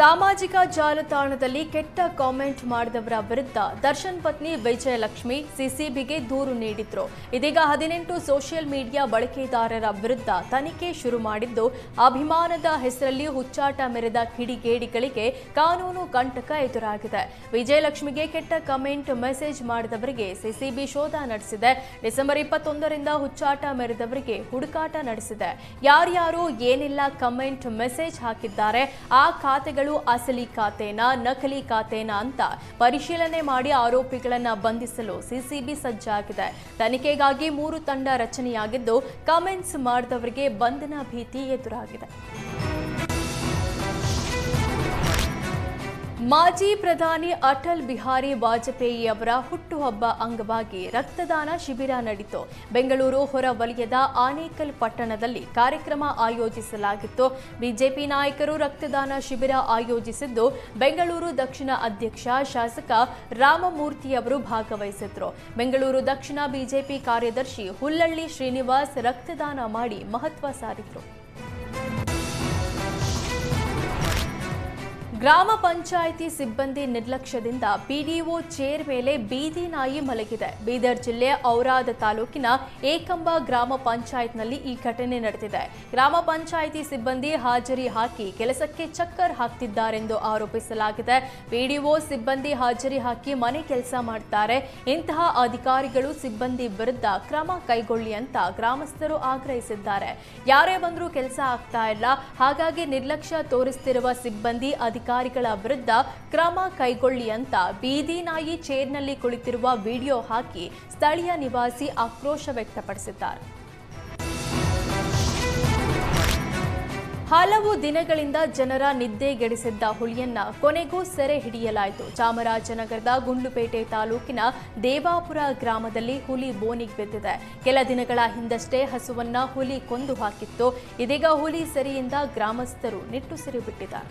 ಸಾಮಾಜಿಕ ಜಾಲತಾಣದಲ್ಲಿ ಕೆಟ್ಟ ಕಾಮೆಂಟ್ ಮಾಡಿದವರ ವಿರುದ್ಧ ದರ್ಶನ್ ಪತ್ನಿ ವಿಜಯಲಕ್ಷ್ಮಿ ಸಿಸಿಬಿಗೆ ದೂರು ನೀಡಿದ್ರು. ಇದೀಗ ಹದಿನೆಂಟು ಸೋಷಿಯಲ್ ಮೀಡಿಯಾ ಬಳಕೆದಾರರ ವಿರುದ್ಧ ತನಿಖೆ ಶುರು ಮಾಡಿದ್ದು, ಅಭಿಮಾನದ ಹೆಸರಲ್ಲಿ ಹುಚ್ಚಾಟ ಮೆರೆದ ಕಿಡಿಗೇಡಿಗಳಿಗೆ ಕಾನೂನು ಕಂಟಕ ಎದುರಾಗಿದೆ. ವಿಜಯಲಕ್ಷ್ಮಿಗೆ ಕೆಟ್ಟ ಕಮೆಂಟ್ ಮೆಸೇಜ್ ಮಾಡಿದವರಿಗೆ ಸಿಸಿಬಿ ಶೋಧ ನಡೆಸಿದೆ. ಡಿಸೆಂಬರ್ ಇಪ್ಪತ್ತೊಂದರಿಂದ ಹುಚ್ಚಾಟ ಮೆರೆದವರಿಗೆ ಹುಡುಕಾಟ ನಡೆಸಿದೆ. ಯಾರ್ಯಾರು ಏನೆಲ್ಲ ಕಮೆಂಟ್ ಮೆಸೇಜ್ ಹಾಕಿದ್ದಾರೆ, ಆ ಖಾತೆಗಳು ಅಸಲಿ ಖಾತೆನಾ, ನಕಲಿ ಖಾತೆನಾ ಅಂತ ಪರಿಶೀಲನೆ ಮಾಡಿ ಆರೋಪಿಗಳನ್ನ ಬಂಧಿಸಲು ಸಿಸಿಬಿ ಸಜ್ಜಾಗಿದೆ. ತನಿಖೆಗಾಗಿ ಮೂರು ತಂಡ ರಚನೆಯಾಗಿದ್ದು, ಕಮೆಂಟ್ಸ್ ಮಾಡಿದವರಿಗೆ ಬಂಧನ ಭೀತಿ ಎದುರಾಗಿದೆ. ಮಾಜಿ ಪ್ರಧಾನಿ ಅಟಲ್ ಬಿಹಾರಿ ವಾಜಪೇಯಿ ಅವರ ಹುಟ್ಟುಹಬ್ಬ ಅಂಗವಾಗಿ ರಕ್ತದಾನ ಶಿಬಿರ ನಡೆಯಿತು. ಬೆಂಗಳೂರು ಹೊರ ವಲಯದ ಆನೇಕಲ್ ಪಟ್ಟಣದಲ್ಲಿ ಕಾರ್ಯಕ್ರಮ ಆಯೋಜಿಸಲಾಗಿತ್ತು. ಬಿಜೆಪಿ ನಾಯಕರು ರಕ್ತದಾನ ಶಿಬಿರ ಆಯೋಜಿಸಿದ್ದು, ಬೆಂಗಳೂರು ದಕ್ಷಿಣ ಅಧ್ಯಕ್ಷ ಶಾಸಕ ರಾಮಮೂರ್ತಿ ಅವರು ಭಾಗವಹಿಸಿದ್ರು. ಬೆಂಗಳೂರು ದಕ್ಷಿಣ ಬಿಜೆಪಿ ಕಾರ್ಯದರ್ಶಿ ಹುಲ್ಲಳ್ಳಿ ಶ್ರೀನಿವಾಸ್ ರಕ್ತದಾನ ಮಾಡಿ ಮಹತ್ವ ಸಾರಿದ್ರು. ಗ್ರಾಮ ಪಂಚಾಯಿತಿ ಸಿಬ್ಬಂದಿ ನಿರ್ಲಕ್ಷ್ಯದಿಂದ ಪಿಡಿಒ ಚೇರ್ ಮೇಲೆ ಬೀದಿ ನಾಯಿ ಮಲಗಿದೆ. ಬೀದರ್ ಜಿಲ್ಲೆ ಔರಾದ ತಾಲೂಕಿನ ಏಕಂಬ ಗ್ರಾಮ ಪಂಚಾಯತ್ನಲ್ಲಿ ಈ ಘಟನೆ ನಡೆದಿದೆ. ಗ್ರಾಮ ಪಂಚಾಯಿತಿ ಸಿಬ್ಬಂದಿ ಹಾಜರಿ ಹಾಕಿ ಕೆಲಸಕ್ಕೆ ಚಕ್ಕರ್ ಹಾಕ್ತಿದ್ದಾರೆಂದು ಆರೋಪಿಸಲಾಗಿದೆ. ಪಿಡಿಒ ಸಿಬ್ಬಂದಿ ಹಾಜರಿ ಹಾಕಿ ಮನೆ ಕೆಲಸ ಮಾಡ್ತಾರೆ. ಇಂತಹ ಅಧಿಕಾರಿಗಳು ಸಿಬ್ಬಂದಿ ವಿರುದ್ಧ ಕ್ರಮ ಕೈಗೊಳ್ಳಿ ಅಂತ ಗ್ರಾಮಸ್ಥರು ಆಗ್ರಹಿಸಿದ್ದಾರೆ. ಯಾರೇ ಬಂದರೂ ಕೆಲಸ ಆಗ್ತಾ ಇಲ್ಲ. ಹಾಗಾಗಿ ನಿರ್ಲಕ್ಷ್ಯ ತೋರಿಸ್ತಿರುವ ಸಿಬ್ಬಂದಿ ಅಧಿಕಾರಿಗಳ ವಿರುದ್ಧ ಕ್ರಮ ಕೈಗೊಳ್ಳಿ ಅಂತ ಬೀದಿ ನಾಯಿ ಚೇರ್ನಲ್ಲಿ ಕುಳಿತಿರುವ ವಿಡಿಯೋ ಹಾಕಿ ಸ್ಥಳೀಯ ನಿವಾಸಿ ಆಕ್ರೋಶ ವ್ಯಕ್ತಪಡಿಸಿದ್ದಾರೆ. ಹಲವು ದಿನಗಳಿಂದ ಜನರ ನಿದ್ದೆಗೆಡಿಸಿದ್ದ ಹುಲಿಯನ್ನ ಕೊನೆಗೂ ಸೆರೆ ಹಿಡಿಯಲಾಯಿತು. ಚಾಮರಾಜನಗರದ ಗುಂಡ್ಲುಪೇಟೆ ತಾಲೂಕಿನ ದೇವಾಪುರ ಗ್ರಾಮದಲ್ಲಿ ಹುಲಿ ಬೋನಿಗೆ ಬಿದ್ದಿದೆ. ಕೆಲ ದಿನಗಳ ಹಿಂದಷ್ಟೇ ಹಸುವನ್ನ ಹುಲಿ ಕೊಂದು ಹಾಕಿತ್ತು. ಇದೀಗ ಹುಲಿ ಸೆರೆಯಿಂದ ಗ್ರಾಮಸ್ಥರು ನಿಟ್ಟುಸಿರು ಬಿಟ್ಟಿದ್ದಾರೆ.